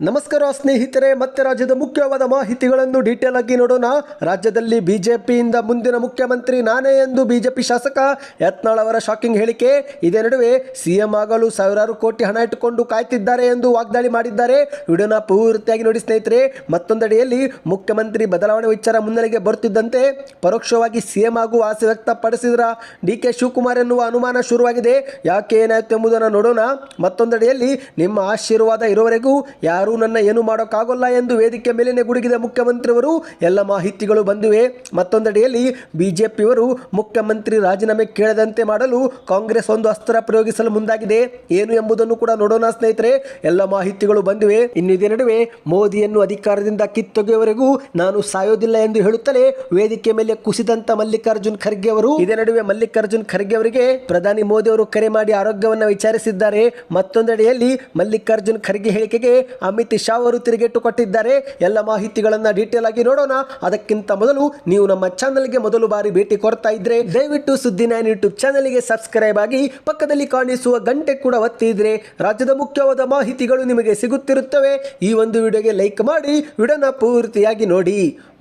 ನಮಸ್ಕಾರ ಸ್ನೇಹಿತರೆ, ಮತ್ತೆ ರಾಜ್ಯದ ಮುಖ್ಯವಾದ ಮಾಹಿತಿಗಳನ್ನು ಡೀಟೇಲ್ ಆಗಿ ನೋಡೋಣ. ರಾಜ್ಯದಲ್ಲಿ ಬಿಜೆಪಿಯಿಂದ ಮುಂದಿನ ಮುಖ್ಯಮಂತ್ರಿ ನಾನೇ ಎಂದು ಬಿಜೆಪಿ ಶಾಸಕ ಯತ್ನಾಳ್ ಅವರ ಶಾಕಿಂಗ್ ಹೇಳಿಕೆ. ಇದೇ ನಡುವೆ ಸಿಎಂ ಆಗಲು ಸಾವಿರಾರು ಕೋಟಿ ಹಣ ಇಟ್ಟುಕೊಂಡು ಕಾಯ್ತಿದ್ದಾರೆ ಎಂದು ವಾಗ್ದಾಳಿ ಮಾಡಿದ್ದಾರೆ. ವಿಡಿಯೋನ ಪೂರ್ತಿಯಾಗಿ ನೋಡಿ ಸ್ನೇಹಿತರೆ, ಮತ್ತೊಂದೆಡೆಯಲ್ಲಿ ಮುಖ್ಯಮಂತ್ರಿ ಬದಲಾವಣೆ ವಿಚಾರ ಮುನ್ನೆಲೆಗೆ ಬರುತ್ತಿದ್ದಂತೆ ಪರೋಕ್ಷವಾಗಿ ಸಿಎಂ ಆಗುವ ಆಸೆ ವ್ಯಕ್ತಪಡಿಸಿದ್ರ ಡಿ ಕೆ ಶಿವಕುಮಾರ್ ಎನ್ನುವ ಅನುಮಾನ ಶುರುವಾಗಿದೆ. ಯಾಕೆ ಏನಾಯಿತು ಎಂಬುದನ್ನು ನೋಡೋಣ. ಮತ್ತೊಂದೆಡೆಯಲ್ಲಿ ನಿಮ್ಮ ಆಶೀರ್ವಾದ ಇರುವವರೆಗೂ ಯಾರೂ ನನ್ನ ಏನು ಮಾಡೋಕ್ಕಾಗೋಲ್ಲ ಎಂದು ವೇದಿಕೆ ಮೇಲಿನ ಗುಡುಗಿದ ಮುಖ್ಯಮಂತ್ರಿಯವರು, ಎಲ್ಲ ಮಾಹಿತಿಗಳು ಬಂದಿವೆ. ಮತ್ತೊಂದೆಡೆಯಲ್ಲಿ ಬಿಜೆಪಿಯವರು ಮುಖ್ಯಮಂತ್ರಿ ರಾಜೀನಾಮೆ ಕೇಳದಂತೆ ಮಾಡಲು ಕಾಂಗ್ರೆಸ್ ಒಂದು ಅಸ್ತ್ರ ಪ್ರಯೋಗಿಸಲು ಮುಂದಾಗಿದೆ. ಏನು ಎಂಬುದನ್ನು ಕೂಡ ನೋಡೋಣ ಸ್ನೇಹಿತರೆ. ಎಲ್ಲ ಮಾಹಿತಿಗಳು ಬಂದಿವೆ. ಇನ್ನು ಇದೇ ನಡುವೆ ಮೋದಿಯನ್ನು ಅಧಿಕಾರದಿಂದ ಕಿತ್ತೊಗೆಯವರೆಗೂ ನಾನು ಸಾಯೋದಿಲ್ಲ ಎಂದು ಹೇಳುತ್ತಲೇ ವೇದಿಕೆ ಮೇಲೆ ಕುಸಿದಂತ ಮಲ್ಲಿಕಾರ್ಜುನ್ ಖರ್ಗೆ ಅವರು. ಇದೇ ನಡುವೆ ಮಲ್ಲಿಕಾರ್ಜುನ್ ಖರ್ಗೆ ಅವರಿಗೆ ಪ್ರಧಾನಿ ಮೋದಿ ಅವರು ಕರೆ ಮಾಡಿ ಆರೋಗ್ಯವನ್ನು ವಿಚಾರಿಸಿದ್ದಾರೆ. ಮತ್ತೊಂದೆಡೆಯಲ್ಲಿ ಮಲ್ಲಿಕಾರ್ಜುನ್ ಖರ್ಗೆ ಹೇಳಿಕೆಗೆ ಅಮಿತ್ ಶಾ ಅವರು ತಿರುಗೇಟು ಕೊಟ್ಟಿದ್ದಾರೆ. ಎಲ್ಲ ಮಾಹಿತಿಗಳನ್ನು ಡೀಟೇಲ್ ಆಗಿ ನೋಡೋಣ. ಅದಕ್ಕಿಂತ ಮೊದಲು ನೀವು ನಮ್ಮ ಚಾನಲ್ಗೆ ಮೊದಲು ಬಾರಿ ಭೇಟಿ ಕೊಡ್ತಾ ಇದ್ರೆ, ದಯವಿಟ್ಟು ಸುದ್ದಿ ನೈನ್ ಯೂಟ್ಯೂಬ್ ಚಾನಲ್ಗೆ ಸಬ್ಸ್ಕ್ರೈಬ್ ಆಗಿ ಪಕ್ಕದಲ್ಲಿ ಕಾಣಿಸುವ ಗಂಟೆ ಕೂಡ ಒತ್ತಿದ್ರೆ ರಾಜ್ಯದ ಮುಖ್ಯವಾದ ಮಾಹಿತಿಗಳು ನಿಮಗೆ ಸಿಗುತ್ತಿರುತ್ತವೆ. ಈ ಒಂದು ವಿಡಿಯೋಗೆ ಲೈಕ್ ಮಾಡಿ, ವಿಡಿಯೋನ ಪೂರ್ತಿಯಾಗಿ ನೋಡಿ.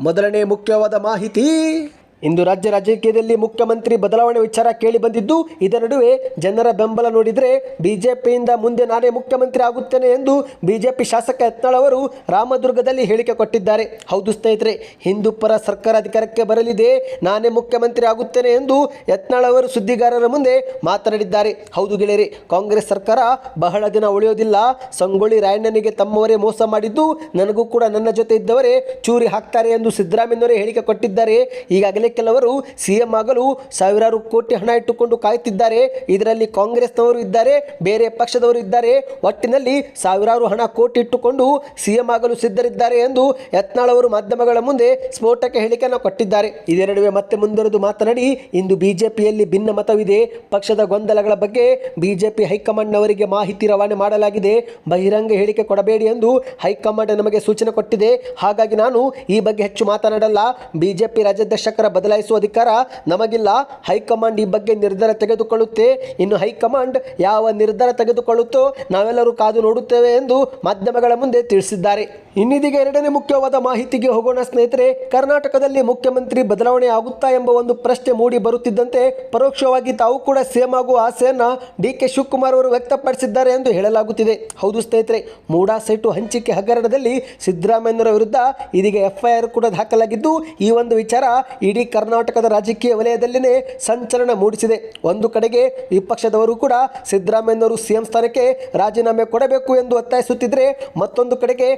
ಮೊದಲನೇ ಮುಖ್ಯವಾದ ಮಾಹಿತಿ. ಇಂದು ರಾಜ್ಯ ರಾಜಕೀಯದಲ್ಲಿ ಮುಖ್ಯಮಂತ್ರಿ ಬದಲಾವಣೆ ವಿಚಾರ ಕೇಳಿ ಬಂದಿದ್ದು, ಇದರ ನಡುವೆ ಜನರ ಬೆಂಬಲ ನೋಡಿದರೆ ಬಿಜೆಪಿಯಿಂದ ಮುಂದೆ ನಾನೇ ಮುಖ್ಯಮಂತ್ರಿ ಆಗುತ್ತೇನೆ ಎಂದು ಬಿಜೆಪಿ ಶಾಸಕ ಯತ್ನಾಳ್ ಅವರು ರಾಮದುರ್ಗದಲ್ಲಿ ಹೇಳಿಕೆ ಕೊಟ್ಟಿದ್ದಾರೆ. ಹೌದು ಸ್ನೇಹಿತರೆ, ಹಿಂದೂ ಪರ ಸರ್ಕಾರ ಅಧಿಕಾರಕ್ಕೆ ಬರಲಿದೆ, ನಾನೇ ಮುಖ್ಯಮಂತ್ರಿ ಆಗುತ್ತೇನೆ ಎಂದು ಯತ್ನಾಳ್ ಅವರು ಸುದ್ದಿಗಾರರ ಮುಂದೆ ಮಾತನಾಡಿದ್ದಾರೆ. ಹೌದು ಗೆಳೆಯರೆ, ಕಾಂಗ್ರೆಸ್ ಸರ್ಕಾರ ಬಹಳ ದಿನ ಉಳಿಯೋದಿಲ್ಲ. ಸಂಗೊಳ್ಳಿ ರಾಯಣ್ಣನಿಗೆ ತಮ್ಮವರೇ ಮೋಸ ಮಾಡಿದ್ದು, ನನಗೂ ಕೂಡ ನನ್ನ ಜೊತೆ ಇದ್ದವರೇ ಚೂರಿ ಹಾಕ್ತಾರೆ ಎಂದು ಸಿದ್ದರಾಮಯ್ಯನವರೇ ಹೇಳಿಕೆ ಕೊಟ್ಟಿದ್ದಾರೆ. ಈಗಾಗಲೇ ಕೆಲವರು ಸಿಎಂ ಆಗಲು ಸಾವಿರಾರು ಕೋಟಿ ಹಣ ಇಟ್ಟುಕೊಂಡು ಕಾಯುತ್ತಿದ್ದಾರೆ. ಇದರಲ್ಲಿ ಕಾಂಗ್ರೆಸ್ನವರು ಇದ್ದಾರೆ, ಬೇರೆ ಪಕ್ಷದವರು ಇದ್ದಾರೆ. ಒಟ್ಟಿನಲ್ಲಿ ಸಾವಿರಾರು ಹಣ ಕೋಟಿ ಇಟ್ಟುಕೊಂಡು ಸಿಎಂ ಆಗಲು ಸಿದ್ಧರಿದ್ದಾರೆ ಎಂದು ಯತ್ನಾಳ್ ಅವರು ಮಾಧ್ಯಮಗಳ ಮುಂದೆ ಸ್ಫೋಟಕ್ಕೆ ಹೇಳಿಕೆಯನ್ನು ಕೊಟ್ಟಿದ್ದಾರೆ. ಇದೇ ನಡುವೆ ಮತ್ತೆ ಮುಂದುವರೆದು ಮಾತನಾಡಿ, ಇಂದು ಬಿಜೆಪಿಯಲ್ಲಿ ಭಿನ್ನ ಮತವಿದೆ. ಪಕ್ಷದ ಗೊಂದಲಗಳ ಬಗ್ಗೆ ಬಿಜೆಪಿ ಹೈಕಮಾಂಡ್ನವರಿಗೆ ಮಾಹಿತಿ ರವಾನೆ ಮಾಡಲಾಗಿದೆ. ಬಹಿರಂಗ ಹೇಳಿಕೆ ಕೊಡಬೇಡಿ ಎಂದು ಹೈಕಮಾಂಡ್ ನಮಗೆ ಸೂಚನೆ ಕೊಟ್ಟಿದೆ. ಹಾಗಾಗಿ ನಾನು ಈ ಬಗ್ಗೆ ಹೆಚ್ಚು ಮಾತನಾಡಲ್ಲ. ಬಿಜೆಪಿ ರಾಜ್ಯಾಧ್ಯಕ್ಷರ ಬದಲಾಯಿಸುವ ಅಧಿಕಾರ ನಮಗಿಲ್ಲ. ಹೈಕಮಾಂಡ್ ಈ ಬಗ್ಗೆ ನಿರ್ಧಾರ ತೆಗೆದುಕೊಳ್ಳುತ್ತೆ. ಇನ್ನು ಹೈಕಮಾಂಡ್ ಯಾವ ನಿರ್ಧಾರ ತೆಗೆದುಕೊಳ್ಳುತ್ತೋ ನಾವೆಲ್ಲರೂ ಕಾದು ನೋಡುತ್ತೇವೆ ಎಂದು ಮಾಧ್ಯಮಗಳ ಮುಂದೆ ತಿಳಿಸಿದ್ದಾರೆ. ಇನ್ನಿದೀಗ ಎರಡನೇ ಮುಖ್ಯವಾದ ಮಾಹಿತಿಗೆ ಹೋಗೋಣ ಸ್ನೇಹಿತರೆ, ಕರ್ನಾಟಕದಲ್ಲಿ ಮುಖ್ಯಮಂತ್ರಿ ಬದಲಾವಣೆ ಆಗುತ್ತಾ ಎಂಬ ಒಂದು ಪ್ರಶ್ನೆ ಮೂಡಿ ಬರುತ್ತಿದ್ದಂತೆ ಪರೋಕ್ಷವಾಗಿ ತಾವು ಕೂಡ ಸೇಮ್ ಆಗುವ ಆಸೆಯನ್ನ ಡಿ ಕೆ ಶಿವಕುಮಾರ್ ಅವರು ವ್ಯಕ್ತಪಡಿಸಿದ್ದಾರೆ ಎಂದು ಹೇಳಲಾಗುತ್ತಿದೆ. ಹೌದು ಸ್ನೇಹಿತರೆ, ಮೂಡಾ ಸೈಟು ಹಂಚಿಕೆ ಹಗರಣದಲ್ಲಿ ಸಿದ್ದರಾಮಯ್ಯನವರ ವಿರುದ್ಧ ಇದೀಗ ಎಫ್ಐಆರ್ ಕೂಡ ದಾಖಲಾಗಿದ್ದು, ಈ ಒಂದು ವಿಚಾರ ಇಡೀ ಕರ್ನಾಟಕದ ರಾಜಕೀಯ ವಲಯದಲ್ಲಿನೇ ಸಂಚಲನ ಮೂಡಿಸಿದೆ. ಒಂದು ಕಡೆಗೆ ವಿಪಕ್ಷದವರು ಕೂಡ ಸಿದ್ದರಾಮಯ್ಯನವರು ಸಿಎಂ ಸ್ಥಾನಕ್ಕೆ ರಾಜೀನಾಮೆ ಕೊಡಬೇಕು ಎಂದು ಒತ್ತಾಯಿಸುತ್ತಿದ್ದರೆ ಮತ್ತೊಂದು ಕಡೆಗೆ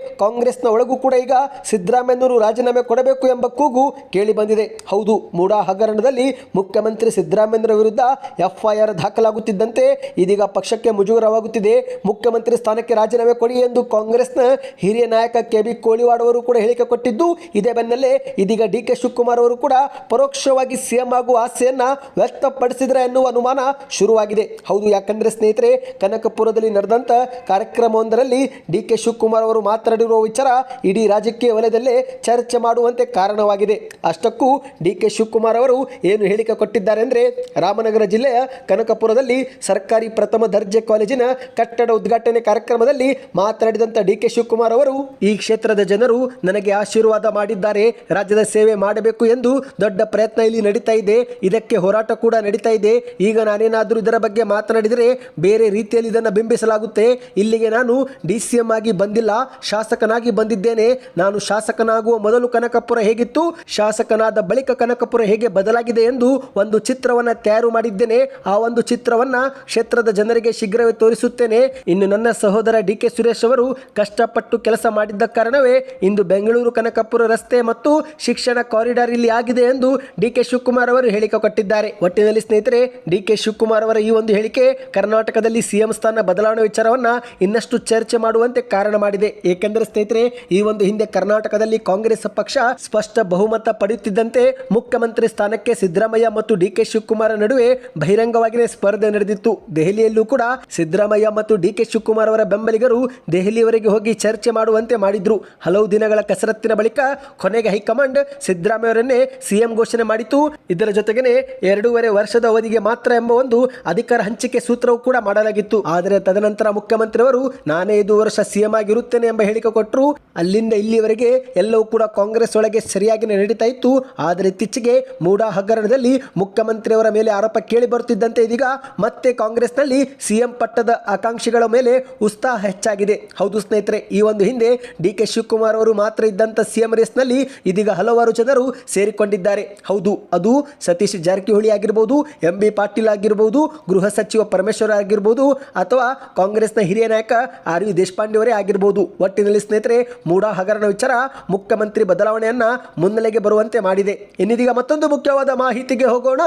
ಕಾಂಗ್ರೆಸ್ನ ಒಳಗೂ ಕೂಡ ಈಗ ಸಿದ್ದರಾಮಯ್ಯನವರು ರಾಜೀನಾಮೆ ಕೊಡಬೇಕು ಎಂಬ ಕೂಗು ಕೇಳಿ ಬಂದಿದೆ. ಹೌದು, ಮೂಡಾ ಹಗರಣದಲ್ಲಿ ಮುಖ್ಯಮಂತ್ರಿ ಸಿದ್ದರಾಮಯ್ಯರ ವಿರುದ್ಧ ಎಫ್ಐಆರ್ ದಾಖಲಾಗುತ್ತಿದ್ದಂತೆ ಇದೀಗ ಪಕ್ಷಕ್ಕೆ ಮುಜುಗರವಾಗುತ್ತಿದೆ. ಮುಖ್ಯಮಂತ್ರಿ ಸ್ಥಾನಕ್ಕೆ ರಾಜೀನಾಮೆ ಕೊಡಿ ಎಂದು ಕಾಂಗ್ರೆಸ್ನ ಹಿರಿಯ ನಾಯಕ ಕೆ ಬಿ ಕೋಳಿವಾಡ್ ಅವರು ಕೂಡ ಹೇಳಿಕೆ ಕೊಟ್ಟಿದ್ದು, ಇದೇ ಬೆನ್ನಲ್ಲೇ ಇದೀಗ ಡಿ ಕೆ ಶಿವಕುಮಾರ್ ಅವರು ಕೂಡ ಪರೋಕ್ಷವಾಗಿ ಸಿಎಂ ಆಗುವ ಆಸೆಯನ್ನ ವ್ಯಕ್ತಪಡಿಸಿದರೆ ಎನ್ನುವ ಅನುಮಾನ ಶುರುವಾಗಿದೆ. ಹೌದು, ಯಾಕಂದ್ರೆ ಸ್ನೇಹಿತರೆ, ಕನಕಪುರದಲ್ಲಿ ನಡೆದಂತ ಕಾರ್ಯಕ್ರಮವೊಂದರಲ್ಲಿ ಡಿ ಕೆ ಶಿವಕುಮಾರ್ ಅವರು ಮಾತನಾಡಿರುವ ವಿಚಾರ ಇಡೀ ರಾಜಕೀಯ ವಲಯದಲ್ಲೇ ಚರ್ಚೆ ಮಾಡುವಂತೆ ಕಾರಣವಾಗಿದೆ. ಅಷ್ಟಕ್ಕೂ ಡಿ ಕೆ ಶಿವಕುಮಾರ್ ಅವರು ಏನು ಹೇಳಿಕೆ ಕೊಟ್ಟಿದ್ದಾರೆ ಅಂದರೆ ರಾಮನಗರ ಜಿಲ್ಲೆಯ ಕನಕಪುರದಲ್ಲಿ ಸರ್ಕಾರಿ ಪ್ರಥಮ ದರ್ಜೆ ಕಾಲೇಜಿನ ಕಟ್ಟಡ ಉದ್ಘಾಟನೆ ಕಾರ್ಯಕ್ರಮದಲ್ಲಿ ಮಾತನಾಡಿದಂಥ ಡಿ ಕೆ ಶಿವಕುಮಾರ್ ಅವರು, ಈ ಕ್ಷೇತ್ರದ ಜನರು ನನಗೆ ಆಶೀರ್ವಾದ ಮಾಡಿದ್ದಾರೆ. ರಾಜ್ಯದ ಸೇವೆ ಮಾಡಬೇಕು ಎಂದು ದೊಡ್ಡ ಪ್ರಯತ್ನ ಇಲ್ಲಿ ನಡೀತಾ ಇದೆ. ಇದಕ್ಕೆ ಹೋರಾಟ ಕೂಡ ನಡೀತಾ ಇದೆ. ಈಗ ನಾನೇನಾದರೂ ಇದರ ಬಗ್ಗೆ ಮಾತನಾಡಿದರೆ ಬೇರೆ ರೀತಿಯಲ್ಲಿ ಇದನ್ನು ಬಿಂಬಿಸಲಾಗುತ್ತೆ. ಇಲ್ಲಿಗೆ ನಾನು ಡಿ ಆಗಿ ಬಂದಿಲ್ಲ. ಶಾಸಕನಾಗಿ ಬಂದಿದ್ದೇನೆ. ನಾನು ಶಾಸಕನಾಗುವ ಮೊದಲು ಕನಕಪುರ ಹೇಗಿತ್ತು? ಶಾಸಕನಾದ ಬಳಿಕ ಕನಕಪುರ ಹೇಗೆ ಬದಲಾಗಿದೆ ಎಂದು ಒಂದು ಚಿತ್ರವನ್ನ ತಯಾರು ಮಾಡಿದ್ದೇನೆ. ಆ ಒಂದು ಚಿತ್ರವನ್ನ ಕ್ಷೇತ್ರದ ಜನರಿಗೆ ಶೀಘ್ರವೇ ತೋರಿಸುತ್ತೇನೆ. ಇನ್ನು ನನ್ನ ಸಹೋದರ ಡಿ ಕೆ ಸುರೇಶ್ ಅವರು ಕಷ್ಟಪಟ್ಟು ಕೆಲಸ ಮಾಡಿದ್ದ ಕಾರಣವೇ ಇಂದು ಬೆಂಗಳೂರು ಕನಕಪುರ ರಸ್ತೆ ಮತ್ತು ಶಿಕ್ಷಣ ಕಾರಿಡಾರ್ ಇಲ್ಲಿ ಆಗಿದೆ ಎಂದು ಡಿ ಕೆ ಶಿವಕುಮಾರ್ ಅವರು ಹೇಳಿಕೆ ಕೊಟ್ಟಿದ್ದಾರೆ. ಒಟ್ಟಿನಲ್ಲಿ ಸ್ನೇಹಿತರೆ, ಡಿ ಕೆ ಶಿವಕುಮಾರ್ ಅವರ ಈ ಒಂದು ಹೇಳಿಕೆ ಕರ್ನಾಟಕದಲ್ಲಿ ಸಿಎಂ ಸ್ಥಾನ ಬದಲಾವಣೆ ವಿಚಾರವನ್ನ ಇನ್ನಷ್ಟು ಚರ್ಚೆ ಮಾಡುವಂತೆ ಕಾರಣ ಮಾಡಿದೆ. ಏಕೆಂದರೆ ಸ್ನೇಹಿತರೆ ಈ ಒಂದು ಹಿಂದೆ ಕರ್ನಾಟಕದಲ್ಲಿ ಕಾಂಗ್ರೆಸ್ ಪಕ್ಷ ಸ್ಪಷ್ಟ ಬಹುಮತ ಪಡೆಯುತ್ತಿದ್ದಂತೆ ಮುಖ್ಯಮಂತ್ರಿ ಸ್ಥಾನಕ್ಕೆ ಸಿದ್ದರಾಮಯ್ಯ ಮತ್ತು ಡಿ ಕೆ ಶಿವಕುಮಾರ್ ನಡುವೆ ಬಹಿರಂಗವಾಗಿಯೇ ಸ್ಪರ್ಧೆ ನಡೆದಿತ್ತು. ದೆಹಲಿಯಲ್ಲೂ ಕೂಡ ಸಿದ್ದರಾಮಯ್ಯ ಮತ್ತು ಡಿ ಕೆ ಶಿವಕುಮಾರ್ ಅವರ ಬೆಂಬಲಿಗರು ದೆಹಲಿಯವರೆಗೆ ಹೋಗಿ ಚರ್ಚೆ ಮಾಡುವಂತೆ ಮಾಡಿದ್ರು. ಹಲವು ದಿನಗಳ ಕಸರತ್ತಿನ ಬಳಿಕ ಕೊನೆಗೆ ಹೈಕಮಾಂಡ್ ಸಿದ್ದರಾಮಯ್ಯ ಅವರನ್ನೇ ಸಿಎಂ ಘೋಷಣೆ ಮಾಡಿತು ಇದರ ಜೊತೆಗೇನೆ ಎರಡೂವರೆ ವರ್ಷದ ಅವಧಿಗೆ ಮಾತ್ರ ಎಂಬ ಒಂದು ಅಧಿಕಾರ ಹಂಚಿಕೆ ಸೂತ್ರವು ಕೂಡ ಮಾಡಲಾಗಿತ್ತು. ಆದರೆ ತದನಂತರ ಮುಖ್ಯಮಂತ್ರಿಯವರು, ನಾನೇ ಐದು ವರ್ಷ ಸಿಎಂ ಆಗಿರುತ್ತೇನೆ ಎಂಬ ಹೇಳಿಕೆ ಕೊಟ್ಟರು. ಅಲ್ಲಿಂದ ಇಲ್ಲಿವರೆಗೆ ಎಲ್ಲವೂ ಕೂಡ ಕಾಂಗ್ರೆಸ್ ಒಳಗೆ ಸರಿಯಾಗಿ ನಡೀತಾ ಇತ್ತು. ಆದರೆ ಇತ್ತೀಚೆಗೆ ಮೂಡಾ ಹಗರಣದಲ್ಲಿ ಮುಖ್ಯಮಂತ್ರಿಯವರ ಮೇಲೆ ಆರೋಪ ಕೇಳಿ ಬರುತ್ತಿದ್ದಂತೆ ಇದೀಗ ಮತ್ತೆ ಕಾಂಗ್ರೆಸ್ನಲ್ಲಿ ಸಿಎಂ ಪಟ್ಟದ ಆಕಾಂಕ್ಷಿಗಳ ಮೇಲೆ ಉತ್ಸಾಹ ಹೆಚ್ಚಾಗಿದೆ. ಹೌದು ಸ್ನೇಹಿತರೆ, ಈ ಒಂದು ಹಿಂದೆ ಡಿ ಕೆ ಶಿವಕುಮಾರ್ ಅವರು ಮಾತ್ರ ಇದ್ದಂಥ ಸಿಎಂ ರೇಸ್ನಲ್ಲಿ ಇದೀಗ ಹಲವಾರು ಜನರು ಸೇರಿಕೊಂಡಿದ್ದಾರೆ. ಹೌದು, ಅದು ಸತೀಶ್ ಜಾರಕಿಹೊಳಿ ಆಗಿರ್ಬೋದು, ಎಂ ಬಿ ಪಾಟೀಲ್ ಆಗಿರ್ಬೋದು, ಗೃಹ ಸಚಿವ ಪರಮೇಶ್ವರ್ ಆಗಿರ್ಬೋದು ಅಥವಾ ಕಾಂಗ್ರೆಸ್ನ ಹಿರಿಯ ನಾಯಕ ಆರ್ ವಿ ದೇಶಪಾಂಡೆ ಅವರೇ ಆಗಿರ್ಬೋದು. ಒಟ್ಟಿನಲ್ಲಿ ಸ್ನೇಹಿತರೆ ಮೂಡಾ ಹಗರಣ ವಿಚಾರ ಮುಖ್ಯಮಂತ್ರಿ ಬದಲಾವಣೆಯನ್ನ ಮುನ್ನೆಲೆಗೆ ಬರುವಂತೆ ಮಾಡಿದೆ. ಇನ್ನಿದೀಗ ಮತ್ತೊಂದು ಮುಖ್ಯವಾದ ಮಾಹಿತಿಗೆ ಹೋಗೋಣ.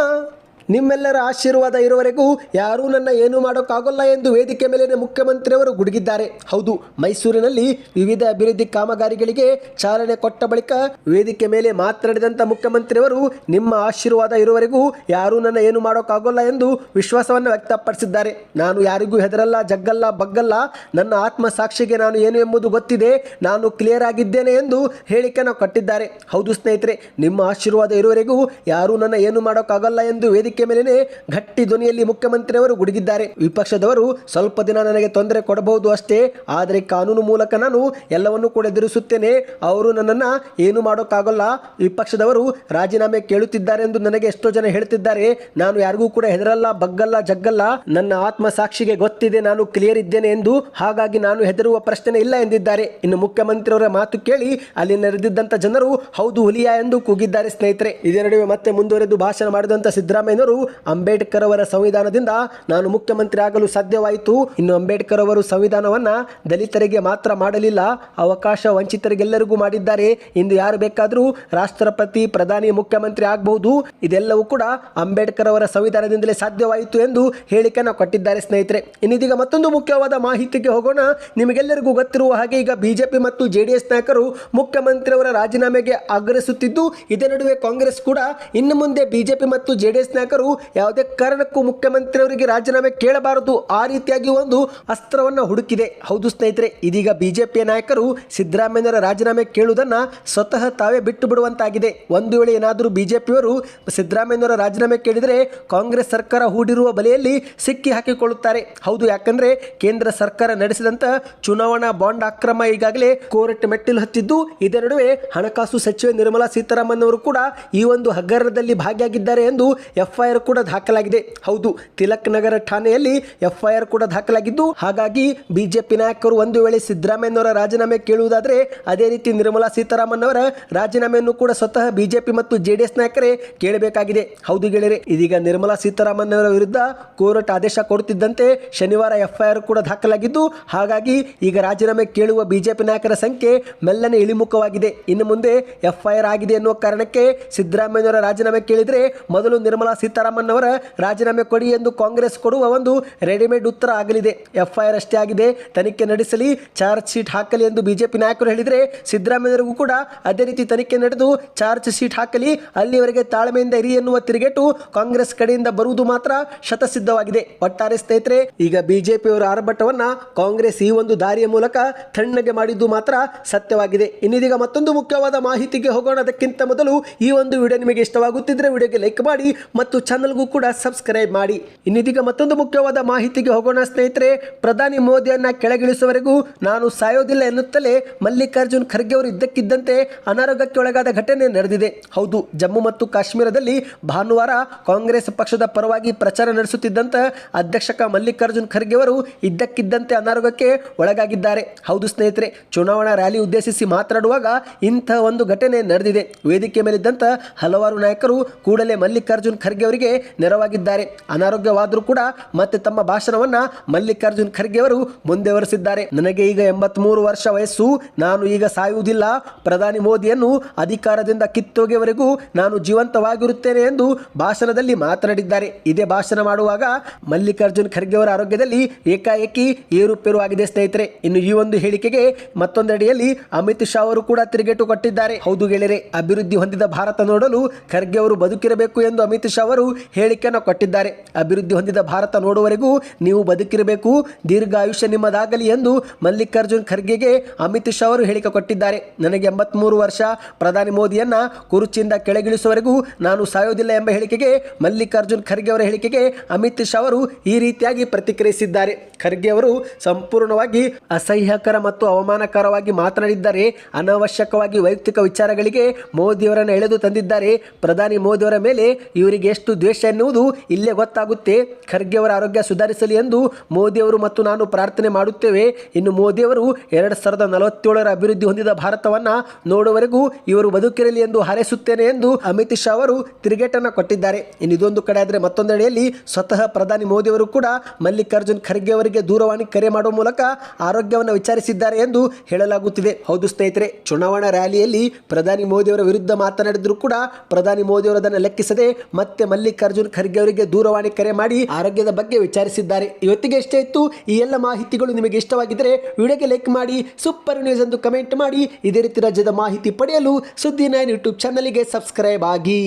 ನಿಮ್ಮೆಲ್ಲರ ಆಶೀರ್ವಾದ ಇರುವವರೆಗೂ ಯಾರೂ ನನ್ನ ಏನು ಮಾಡೋಕ್ಕಾಗಲ್ಲ ಎಂದು ವೇದಿಕೆ ಮೇಲಿನ ಮುಖ್ಯಮಂತ್ರಿಯವರು ಗುಡುಗಿದ್ದಾರೆ. ಹೌದು, ಮೈಸೂರಿನಲ್ಲಿ ವಿವಿಧ ಅಭಿವೃದ್ಧಿ ಕಾಮಗಾರಿಗಳಿಗೆ ಚಾಲನೆ ಕೊಟ್ಟ ಬಳಿಕ ವೇದಿಕೆ ಮೇಲೆ ಮಾತನಾಡಿದಂಥ ಮುಖ್ಯಮಂತ್ರಿಯವರು, ನಿಮ್ಮ ಆಶೀರ್ವಾದ ಇರುವವರೆಗೂ ಯಾರೂ ನನ್ನ ಏನು ಮಾಡೋಕ್ಕಾಗಲ್ಲ ಎಂದು ವಿಶ್ವಾಸವನ್ನು ವ್ಯಕ್ತಪಡಿಸಿದ್ದಾರೆ. ನಾನು ಯಾರಿಗೂ ಹೆದರಲ್ಲ, ಜಗ್ಗಲ್ಲ, ಬಗ್ಗಲ್ಲ. ನನ್ನ ಆತ್ಮ ಸಾಕ್ಷಿಗೆ ನಾನು ಏನು ಎಂಬುದು ಗೊತ್ತಿದೆ. ನಾನು ಕ್ಲಿಯರ್ ಆಗಿದ್ದೇನೆ ಎಂದು ಹೇಳಿಕೆಯನ್ನು ಕೊಟ್ಟಿದ್ದಾರೆ. ಹೌದು ಸ್ನೇಹಿತರೆ, ನಿಮ್ಮ ಆಶೀರ್ವಾದ ಇರುವವರೆಗೂ ಯಾರೂ ನನ್ನ ಏನು ಮಾಡೋಕ್ಕಾಗಲ್ಲ ಎಂದು ವೇದಿಕೆ ಮೇಲೇನೆ ಗಟ್ಟಿ ಧ್ವನಿಯಲ್ಲಿ ಮುಖ್ಯಮಂತ್ರಿಯವರು ಗುಡುಗಿದ್ದಾರೆ. ವಿಪಕ್ಷದವರು ಸ್ವಲ್ಪ ದಿನ ನನಗೆ ತೊಂದರೆ ಕೊಡಬಹುದು ಅಷ್ಟೇ. ಆದರೆ ಕಾನೂನು ಮೂಲಕ ನಾನು ಎಲ್ಲವನ್ನೂ ಕೂಡ ಎದುರಿಸುತ್ತೇನೆ. ಅವರು ನನ್ನನ್ನು ಏನು ಮಾಡೋಕ್ಕಾಗಲ್ಲ. ವಿಪಕ್ಷದವರು ರಾಜೀನಾಮೆ ಕೇಳುತ್ತಿದ್ದಾರೆ ಎಂದು ನನಗೆ ಎಷ್ಟೋ ಜನ ಹೇಳ್ತಿದ್ದಾರೆ. ನಾನು ಯಾರಿಗೂ ಕೂಡ ಹೆದರಲ್ಲ, ಬಗ್ಗಲ್ಲ, ಜಗ್ಗಲ್ಲ. ನನ್ನ ಆತ್ಮ ಸಾಕ್ಷಿಗೆ ಗೊತ್ತಿದೆ, ನಾನು ಕ್ಲಿಯರ್ ಇದ್ದೇನೆ ಎಂದು. ಹಾಗಾಗಿ ನಾನು ಹೆದರುವ ಪ್ರಶ್ನೆ ಇಲ್ಲ ಎಂದಿದ್ದಾರೆ. ಇನ್ನು ಮುಖ್ಯಮಂತ್ರಿಯವರ ಮಾತು ಕೇಳಿ ಅಲ್ಲಿ ನೆರೆದಿದ್ದಂಥ ಜನರು ಹೌದು ಹುಲಿಯಾ ಎಂದು ಕೂಗಿದ್ದಾರೆ ಸ್ನೇಹಿತರೆ. ಇದೇ ನಡುವೆ ಮತ್ತೆ ಮುಂದುವರೆದು ಭಾಷಣ ಮಾಡಿದಂಥ ಸಿದ್ದರಾಮಯ್ಯನವರು ಅಂಬೇಡ್ಕರ್ ಅವರ ಸಂವಿಧಾನದಿಂದ ನಾನು ಮುಖ್ಯಮಂತ್ರಿ ಆಗಲು ಸಾಧ್ಯವಾಯಿತು. ಇನ್ನು ಅಂಬೇಡ್ಕರ್ ಅವರು ಸಂವಿಧಾನವನ್ನ ದಲಿತರಿಗೆ ಮಾತ್ರ ಮಾಡಲಿಲ್ಲ, ಅವಕಾಶ ವಂಚಿತರಿಗೆಲ್ಲರಿಗೂ ಮಾಡಿದ್ದಾರೆ. ಇಂದು ಯಾರು ಬೇಕಾದರೂ ರಾಷ್ಟ್ರಪತಿ, ಪ್ರಧಾನಿ, ಮುಖ್ಯಮಂತ್ರಿ ಆಗಬಹುದು. ಇದೆಲ್ಲವೂ ಕೂಡ ಅಂಬೇಡ್ಕರ್ ಅವರ ಸಂವಿಧಾನದಿಂದಲೇ ಸಾಧ್ಯವಾಯಿತು ಎಂದು ಹೇಳಿಕೆಯನ್ನು ಕೊಟ್ಟಿದ್ದಾರೆ ಸ್ನೇಹಿತರೆ. ಇನ್ನಿದೀಗ ಮತ್ತೊಂದು ಮುಖ್ಯವಾದ ಮಾಹಿತಿಗೆ ಹೋಗೋಣ. ನಿಮಗೆಲ್ಲರಿಗೂ ಗೊತ್ತಿರುವ ಹಾಗೆ ಈಗ ಬಿಜೆಪಿ ಮತ್ತು ಜೆ ಡಿ ಎಸ್ ನಾಯಕರು ಮುಖ್ಯಮಂತ್ರಿಯವರ ರಾಜೀನಾಮೆಗೆ ಆಗ್ರಹಿಸುತ್ತಿದ್ದು, ಇದೇ ನಡುವೆ ಕಾಂಗ್ರೆಸ್ ಕೂಡ ಇನ್ನು ಮುಂದೆ ಬಿಜೆಪಿ ಮತ್ತು ಜೆಡಿಎಸ್ ಎಸ್ ನಾಯಕರು ಯಾವುದೇ ಕಾರಣಕ್ಕೂ ಮುಖ್ಯಮಂತ್ರಿಯವರಿಗೆ ರಾಜೀನಾಮೆ ಕೇಳಬಾರದು, ಆ ರೀತಿಯಾಗಿ ಒಂದು ಅಸ್ತ್ರವನ್ನು ಹುಡುಕಿದೆ. ಹೌದು ಸ್ನೇಹಿತರೆ, ಇದೀಗ ಬಿಜೆಪಿಯ ನಾಯಕರು ಸಿದ್ದರಾಮಯ್ಯನವರ ರಾಜೀನಾಮೆ ಕೇಳುವುದನ್ನ ಸ್ವತಃ ತಾವೇ ಬಿಟ್ಟು ಬಿಡುವಂತಾಗಿದೆ. ಒಂದು ವೇಳೆ ಏನಾದರೂ ಬಿಜೆಪಿಯವರು ಸಿದ್ದರಾಮಯ್ಯನವರ ರಾಜೀನಾಮೆ ಕೇಳಿದರೆ ಕಾಂಗ್ರೆಸ್ ಸರ್ಕಾರ ಹೂಡಿರುವ ಬಲೆಯಲ್ಲಿ ಸಿಕ್ಕಿ ಹಾಕಿಕೊಳ್ಳುತ್ತಾರೆ. ಹೌದು, ಯಾಕಂದ್ರೆ ಕೇಂದ್ರ ಸರ್ಕಾರ ನಡೆಸಿದಂತ ಚುನಾವಣಾ ಬಾಂಡ್ ಅಕ್ರಮ ಈಗಾಗಲೇ ಕೋರ್ಟ್ ಮೆಟ್ಟಿಲು ಹತ್ತಿದ್ದು ಇದರ ನಡುವೆ ಹಣಕಾಸು ಸಚಿವೆ ನಿರ್ಮಲಾ ಸೀತಾರಾಮನ್ ಅವರು ಕೂಡ ಈ ಒಂದು ಹಗರಣದಲ್ಲಿ ಭಾಗಿಯಾಗಿದ್ದಾರೆ ಎಂದು ಎಫ್ಐಆರ್ ಕೂಡ ದಾಖಲಾಗಿದೆ. ಹೌದು, ತಿಲಕ್ ನಗರ ಠಾಣೆಯಲ್ಲಿ ಎಫ್ಐಆರ್ ಕೂಡ ದಾಖಲಾಗಿದ್ದು, ಹಾಗಾಗಿ ಬಿಜೆಪಿ ನಾಯಕರು ಒಂದು ವೇಳೆ ಸಿದ್ದರಾಮಯ್ಯನವರ ರಾಜೀನಾಮೆ ಕೇಳುವುದಾದರೆ, ಅದೇ ರೀತಿ ನಿರ್ಮಲಾ ಸೀತಾರಾಮನ್ ಅವರ ರಾಜೀನಾಮೆಯನ್ನು ಕೂಡ ಸ್ವತಃ ಬಿಜೆಪಿ ಮತ್ತು ಜೆಡಿಎಸ್ ನಾಯಕರೇ ಕೇಳಬೇಕಾಗಿದೆ. ಹೌದು ಗೆಳೆಯರೆ, ಇದೀಗ ನಿರ್ಮಲಾ ಸೀತಾರಾಮನ್ ಅವರ ವಿರುದ್ಧ ಕೋರ್ಟ್ ಆದೇಶ ಕೊಡುತ್ತಿದ್ದಂತೆ ಶನಿವಾರ ಎಫ್ಐಆರ್ ಕೂಡ ದಾಖಲಾಗಿದ್ದು, ಹಾಗಾಗಿ ಈಗ ರಾಜೀನಾಮೆ ಕೇಳುವ ಬಿಜೆಪಿ ನಾಯಕರ ಸಂಖ್ಯೆ ಮೆಲ್ಲನೆ ಇಳಿಮುಖವಾಗಿದೆ. ಇನ್ನು ಮುಂದೆ ಎಫ್ಐಆರ್ ಆಗಿದೆ ಎನ್ನುವ ಕಾರಣಕ್ಕೆ ಸಿದ್ದರಾಮಯ್ಯನವರ ರಾಜೀನಾಮೆ ಕೇಳಿದರೆ, ಮೊದಲು ನಿರ್ಮಲಾ ಸೀತಾರಾಮನ್ ಅವರ ರಾಜೀನಾಮೆ ಕೊಡಿ ಎಂದು ಕಾಂಗ್ರೆಸ್ ಕೊಡುವ ಒಂದು ರೆಡಿಮೇಡ್ ಉತ್ತರ ಆಗಲಿದೆ. ಎಫ್ಐಆರ್ ಅಷ್ಟೇ ಆಗಿದೆ. ತನಿಖೆ ನಡೆಸಲಿ, ಚಾರ್ಜ್ ಶೀಟ್ ಹಾಕಲಿ ಎಂದು ಬಿಜೆಪಿ ನಾಯಕರು ಹೇಳಿದರೆ ಸಿದ್ದರಾಮಯ್ಯರಿಗೂ ಕೂಡ ಅದೇ ರೀತಿ ತನಿಖೆ ನಡೆದು ಚಾರ್ಜ್ ಶೀಟ್ ಹಾಕಲಿ. ಅಲ್ಲಿವರೆಗೆ ತಾಳ್ಮೆಯಿಂದ ಇರಿ ಎನ್ನುವ ತಿರುಗೇಟು ಕಾಂಗ್ರೆಸ್ ಕಡೆಯಿಂದ ಬರುವುದು ಮಾತ್ರ ಶತಸಿದ್ಧವಾಗಿದೆ. ಒಟ್ಟಾರೆ ಸ್ನೇಹಿತರೆ, ಈಗ ಬಿಜೆಪಿಯವರ ಆರ್ಭಟವನ್ನ ಕಾಂಗ್ರೆಸ್ ಈ ಒಂದು ದಾರಿಯ ಮೂಲಕ ತಣ್ಣಗೆ ಮಾಡಿದ್ದು ಮಾತ್ರ ಸತ್ಯವಾಗಿದೆ. ಇನ್ನಿದೀಗ ಮತ್ತೊಂದು ಮುಖ್ಯವಾದ ಮಾಹಿತಿಗೆ ಹೋಗೋಣ. ಅದಕ್ಕಿಂತ ಮೊದಲು ಈ ಒಂದು ವಿಡಿಯೋ ನಿಮಗೆ ಇಷ್ಟವಾಗುತ್ತಿದ್ದರೆ ವಿಡಿಯೋಗೆ ಲೈಕ್ ಮಾಡಿ ಮತ್ತು ಚಾನಲ್ಗೂ ಕೂಡ ಸಬ್ಸ್ಕ್ರೈಬ್ ಮಾಡಿ. ಇನ್ನಿದೀಗ ಮತ್ತೊಂದು ಮುಖ್ಯವಾದ ಮಾಹಿತಿಗೆ ಹೋಗೋಣ ಸ್ನೇಹಿತರೆ, ಪ್ರಧಾನಿ ಮೋದಿಯನ್ನ ಕೆಳಗಿಳಿಸುವವರೆಗೂ ನಾನು ಸಾಯೋದಿಲ್ಲ ಎನ್ನುತ್ತಲೇ ಮಲ್ಲಿಕಾರ್ಜುನ್ ಖರ್ಗೆ ಅವರು ಇದ್ದಕ್ಕಿದ್ದಂತೆ ಅನಾರೋಗ್ಯಕ್ಕೆ ಒಳಗಾದ ಘಟನೆ ನಡೆದಿದೆ. ಹೌದು, ಜಮ್ಮು ಮತ್ತು ಕಾಶ್ಮೀರದಲ್ಲಿ ಭಾನುವಾರ ಕಾಂಗ್ರೆಸ್ ಪಕ್ಷದ ಪರವಾಗಿ ಪ್ರಚಾರ ನಡೆಸುತ್ತಿದ್ದಂತ ಅಧ್ಯಕ್ಷಕ ಮಲ್ಲಿಕಾರ್ಜುನ್ ಖರ್ಗೆ ಅವರು ಇದ್ದಕ್ಕಿದ್ದಂತೆ ಅನಾರೋಗ್ಯಕ್ಕೆ ಒಳಗಾಗಿದ್ದಾರೆ. ಹೌದು ಸ್ನೇಹಿತರೆ, ಚುನಾವಣಾ ರ್ಯಾಲಿ ಉದ್ದೇಶಿಸಿ ಮಾತನಾಡುವಾಗ ಇಂಥ ಒಂದು ಘಟನೆ ನಡೆದಿದೆ. ವೇದಿಕೆ ಮೇಲಿದ್ದಂಥ ಹಲವಾರು ನಾಯಕರು ಕೂಡಲೇ ಮಲ್ಲಿಕಾರ್ಜುನ್ ಖರ್ಗೆ ಅವರಿಗೆ ನೆರವಾಗಿದ್ದಾರೆ. ಅನಾರೋಗ್ಯವಾದರೂ ಕೂಡ ಮತ್ತೆ ತಮ್ಮ ಭಾಷಣವನ್ನ ಮಲ್ಲಿಕಾರ್ಜುನ್ ಖರ್ಗೆ ಅವರು ಮುಂದುವರೆಸಿದ್ದಾರೆ. ನನಗೆ ಈಗ ಎಂಬತ್ಮೂರು ವರ್ಷ ವಯಸ್ಸು, ನಾನು ಈಗ ಸಾಯುವುದಿಲ್ಲ. ಪ್ರಧಾನಿ ಮೋದಿಯನ್ನು ಅಧಿಕಾರದಿಂದ ಕಿತ್ತೋಗೆವರೆಗೂ ನಾನು ಜೀವಂತವಾಗಿರುತ್ತೇನೆ ಎಂದು ಭಾಷಣದಲ್ಲಿ ಮಾತನಾಡಿದ್ದಾರೆ. ಇದೇ ಭಾಷಣ ಮಾಡುವಾಗ ಮಲ್ಲಿಕಾರ್ಜುನ್ ಖರ್ಗೆ ಅವರ ಆರೋಗ್ಯದಲ್ಲಿ ಏಕಾಏಕಿ ಏರುಪೇರು ಆಗಿದೆ ಸ್ನೇಹಿತರೆ. ಇನ್ನು ಈ ಒಂದು ಹೇಳಿಕೆಗೆ ಮತ್ತೊಂದೆಡೆಯಲ್ಲಿ ಅಮಿತ್ ಶಾ ಅವರು ಕೂಡ ತಿರುಗೇಟು ಕೊಟ್ಟಿದ್ದಾರೆ. ಹೌದು ಗೆಳೆಯರೆ, ಅಭಿವೃದ್ಧಿ ಹೊಂದಿದ ಭಾರತ ನೋಡಲು ಖರ್ಗೆ ಅವರು ಬದುಕಿರಬೇಕು ಎಂದು ಅಮಿತ್ ಶಾ ಅವರು ಹೇಳಿಕೆಯನ್ನು ಕೊಟ್ಟಿದ್ದಾರೆ. ಅಭಿವೃದ್ಧಿ ಹೊಂದಿದ ಭಾರತ ನೋಡುವವರೆಗೂ ನೀವು ಬದುಕಿರಬೇಕು. ದೀರ್ಘಾಯುಷ್ಯ ನಿಮ್ಮದಾಗಲಿ ಎಂದು ಮಲ್ಲಿಕಾರ್ಜುನ್ ಖರ್ಗೆಗೆ ಅಮಿತ್ ಶಾ ಅವರು ಹೇಳಿಕೆ ಕೊಟ್ಟಿದ್ದಾರೆ. ನನಗೆ ಎಂಬತ್ಮೂರು ವರ್ಷ. ಪ್ರಧಾನಿ ಮೋದಿಯನ್ನ ಕುರುಚಿಯಿಂದ ಕೆಳಗಿಳಿಸುವವರೆಗೂ ನಾನು ಸಾಯೋದಿಲ್ಲ ಎಂಬ ಹೇಳಿಕೆಗೆ ಮಲ್ಲಿಕಾರ್ಜುನ್ ಖರ್ಗೆ ಅವರ ಹೇಳಿಕೆಗೆ ಅಮಿತ್ ಶಾ ಅವರು ಈ ರೀತಿಯಾಗಿ ಪ್ರತಿಕ್ರಿಯಿಸಿದ್ದಾರೆ. ಖರ್ಗೆ ಅವರು ಸಂಪೂರ್ಣವಾಗಿ ಅಸಹ್ಯಕರ ಮತ್ತು ಅವಮಾನಕರವಾಗಿ ಮಾತನಾಡಿದ್ದಾರೆ. ಅನಾವಶ್ಯಕವಾಗಿ ವೈಯಕ್ತಿಕ ವಿಚಾರಗಳಿಗೆ ಮೋದಿಯವರನ್ನು ಎಳೆದು ತಂದಿದ್ದಾರೆ. ಪ್ರಧಾನಿ ಮೋದಿಯವರ ಮೇಲೆ ಇವರಿಗೆ ಎಷ್ಟು ದ್ವೇಷ ಎನ್ನುವುದು ಇಲ್ಲೇ ಗೊತ್ತಾಗುತ್ತೆ. ಖರ್ಗೆ ಅವರ ಆರೋಗ್ಯ ಸುಧಾರಿಸಲಿ ಎಂದು ಮೋದಿಯವರು ಮತ್ತು ನಾನು ಪ್ರಾರ್ಥನೆ ಮಾಡುತ್ತೇವೆ. ಇನ್ನು ಮೋದಿಯವರು ಎರಡು ಸಾವಿರದ ನಲವತ್ತೇಳರ ಅಭಿವೃದ್ಧಿ ಹೊಂದಿದ ಭಾರತವನ್ನು ನೋಡುವವರೆಗೂ ಇವರು ಬದುಕಿರಲಿ ಎಂದು ಹಾರೈಸುತ್ತೇನೆ ಎಂದು ಅಮಿತ್ ಶಾ ಅವರು ತಿರುಗೇಟನ್ನು ಕೊಟ್ಟಿದ್ದಾರೆ. ಇನ್ನು ಇದೊಂದು ಕಡೆ ಆದರೆ ಮತ್ತೊಂದೆಡೆಯಲ್ಲಿ ಸ್ವತಃ ಪ್ರಧಾನಿ ಮೋದಿಯವರು ಕೂಡ ಮಲ್ಲಿಕಾರ್ಜುನ್ ಖರ್ಗೆ ಅವರಿಗೆ ದೂರವಾಣಿ ಕರೆ ಮಾಡುವ ಮೂಲಕ ಆರೋಗ್ಯವನ್ನು ವಿಚಾರಿಸಿದ್ದಾರೆ ಎಂದು ಹೇಳಲಾಗುತ್ತಿದೆ. ಹೌದು ಸ್ನೇಹಿತರೆ, ಚುನಾವಣಾ ರ್ಯಾಲಿಯಲ್ಲಿ ಪ್ರಧಾನಿ ಮೋದಿಯವರ ವಿರುದ್ಧ ಮಾತನಾಡಿದರೂ ಕೂಡ ಪ್ರಧಾನಿ ಮೋದಿಯವರು ಅದನ್ನು ಲೆಕ್ಕಿಸದೆ ಮತ್ತೆ ಮಲ್ಲಿಕಾರ್ಜುನ್ ಖರ್ಗೆ ಅವರಿಗೆ ದೂರವಾಣಿ ಕರೆ ಮಾಡಿ ಆರೋಗ್ಯದ ಬಗ್ಗೆ ವಿಚಾರಿಸಿದ್ದಾರೆ. ಇವತ್ತಿಗೆ ಎಷ್ಟೇ ಇತ್ತು, ಈ ಎಲ್ಲ ಮಾಹಿತಿಗಳು ನಿಮಗೆ ಇಷ್ಟವಾಗಿದ್ದರೆ ವಿಡಿಯೋಗೆ ಲೈಕ್ ಮಾಡಿ, ಸೂಪರ್ ನ್ಯೂಸ್ ಎಂದು ಕಮೆಂಟ್ ಮಾಡಿ, ಇದೇ ರೀತಿ ರಾಜ್ಯದ ಮಾಹಿತಿ ಪಡೆಯಲು ಸುದ್ದಿ ನೈನ್ ಯೂಟ್ಯೂಬ್ ಚಾನಲ್ಗೆ ಸಬ್ಸ್ಕ್ರೈಬ್ ಆಗಿ.